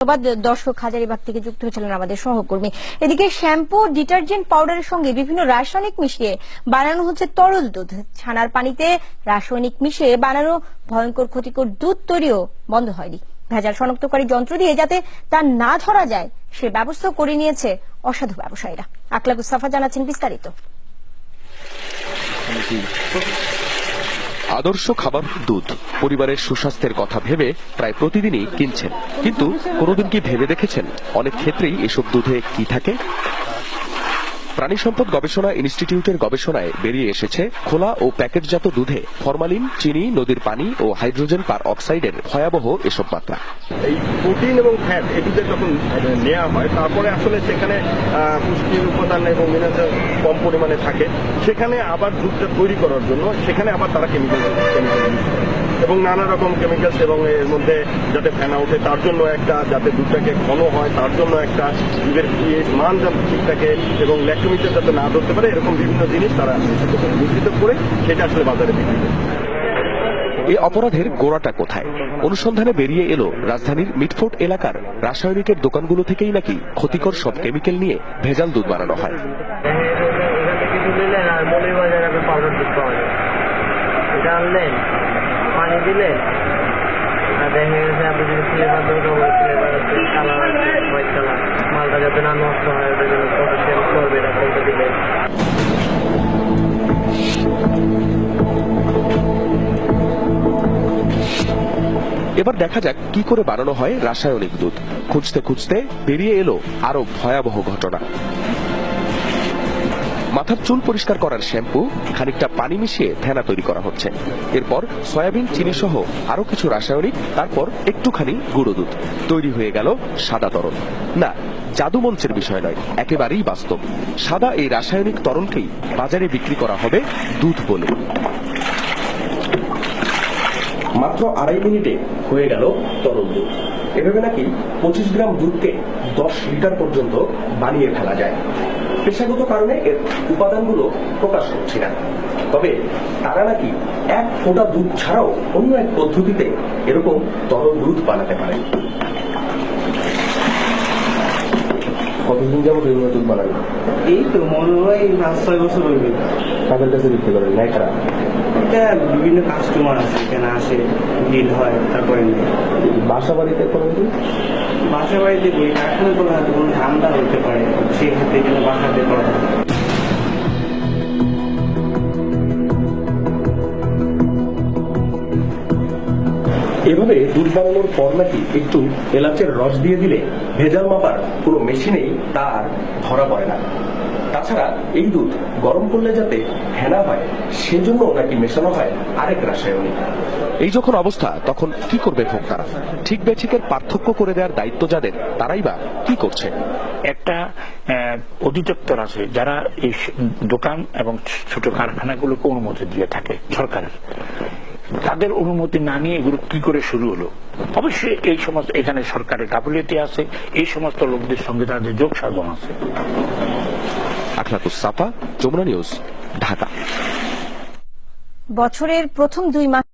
ধন্যবাদ। দর্শক হাজারিবাগ থেকে যুক্ত হয়েছিলেন আমাদের সহকর্মী। এদিকে শ্যাম্পু, ডিটারজেন্ট পাউডারের সঙ্গে বিভিন্ন রাসায়নিক মিশিয়ে বানানো হচ্ছে তরল দুধ। ছানার পানিতে রাসায়নিক মিশিয়ে বানানো ভয়ঙ্কর, ক্ষতিকর দুধ তৈরিও বন্ধ হয়নি। ভেজাল শনাক্তকারী যন্ত্র দিয়ে যাতে তা না ধরা যায়, সে ব্যবস্থা করে নিয়েছে অসাধু ব্যবসায়ীরা। আকলাকুস সাফা জানাচ্ছেন বিস্তারিত। আদর্শ খাবার দুধ। পরিবারের সুস্বাস্থ্যের কথা ভেবে প্রায় প্রতিদিনই কিনছেন। কিন্তু কোনোদিন কি ভেবে দেখেছেন? অনেক ক্ষেত্রেই এসব দুধে কি থাকে? প্রাণী সম্পদ গবেষণা ইনস্টিটিউটের গবেষণায় বেরিয়ে এসেছে খোলা ও প্যাকেটজাত দুধে ফরমালিন চিনি নদীর পানি ও হাইড্রোজেন পার অক্সাইডের ভয়াবহ এসব মাত্রা। এই প্রোটিন এবং ফ্যাট এগুলো যখন নেওয়া হয় তারপরে আসলে সেখানে আহ, পুষ্টির উপাদান এবং মিনারেল কম পরিমাণে থাকে। সেখানে আবার দুধটা তৈরি করার জন্য সেখানে আবার তারা কেমিক্যাল কেমিক্যাল ইউজ করে। এবং নানা রকম কেমিক্যালস এবং এর মধ্যে যাতে ফেনা ওঠে তার জন্য একটা যাতে দুধটাকে ঘন হয় তার জন্য একটা দুধের pH মান যাতে ঠিক থাকে এবং ল্যাক্টোমিটার যাতে না ধরতে পারে এরকম বিভিন্ন জিনিস তারা মিশ্রিত করে সেটা আসলে বাজারে বিক্রি করে। এ অপরাধের গোড়াটা কোথায়? অনুসন্ধানে বেরিয়ে এলো রাজধানীর মিটফোর্ট এলাকার রাসায়নিকের দোকানগুলো থেকেই নাকি ক্ষতিকর সব কেমিক্যাল নিয়ে ভেজাল দুধ বানানো হয়। এটা আনলেন? পানি আর দেখা গেছে আপনি যদি আছে কালার। মালটা যাতে না নষ্ট হয় জন্য করবে দিলেন এবার দেখা যাক কি করে বানানো হয় রাসায়নিক দুধ। খুঁজতে খুঁজতে বেরিয়ে এলো আরও ভয়াবহ ঘটনা। মাথার চুল পরিষ্কার করার শ্যাম্পু, খানিকটা পানি মিশিয়ে ফেনা তৈরি করা হচ্ছে। এরপর সয়াবিন চিনি সহ আরও কিছু রাসায়নিক, তারপর একটুখানি গুঁড়ো দুধ। তৈরি হয়ে গেল সাদা তরল। না, জাদু মঞ্চের বিষয় নয়, একেবারেই বাস্তব। সাদা এই রাসায়নিক তরলকেই বাজারে বিক্রি করা হবে দুধ বলে। মাত্র আড়াই মিনিটে হয়ে গেল তরল দুধ। এভাবে নাকি পঁচিশ গ্রাম দুধকে দশ লিটার পর্যন্ত বানিয়ে ফেলা যায়। পেশাগত কারণে এর উপাদানগুলো প্রকাশ করছি না। তবে তারা নাকি এক ফোঁটা দুধ ছাড়াও অন্য এক পদ্ধতিতে এরকম তরল দুধ বানাতে পারে। কতদিন যাব বিভিন্ন দুধ বানানো এই তো মনে হয় পাঁচ ছয় বছর হইবে তাদের কাছে বিক্রি করেন খারাপ এটা বিভিন্ন কাস্টমার আছে এখানে আসে ডিল হয় তারপরে। বাসা বাড়িতে করেন বাসা বাড়িতে করি এখন কোনো ঠান্ডা হতে পারে সেক্ষেত্রে কিন্তু বাসাতে করা এভাবে দুধ বানানোর পর নাকি একটু এলাচের রস দিয়ে দিলে ভেজাল মাপার পুরো মেশিনেই তার ধরা পড়ে না। তাছাড়া এই দুধ গরম করলে যাতে ফেনা হয় সেজন্য নাকি মেশানো হয় আরেক রাসায়নিক। এই যখন অবস্থা, তখন কি করবে ভোক্তারা ঠিক বেঠিকের পার্থক্য করে দেওয়ার দায়িত্ব যাদের, তারাই বা কি করছে? একটা অধিদপ্তর আছে যারা এই দোকান এবং ছোট কারখানাগুলোকে অনুমতি দিয়ে থাকে সরকারের। তাদের অনুমতি না নিয়ে এগুলো কি করে শুরু হলো? অবশ্যই এই সমস্ত এখানে সরকারের গাফিলতি আছে এই সমস্ত লোকদের সঙ্গে তাদের যোগ সাধন আছে। আখলাকুস সাফা যমুনা নিউজ ঢাকা। বছরের প্রথম দুই মাস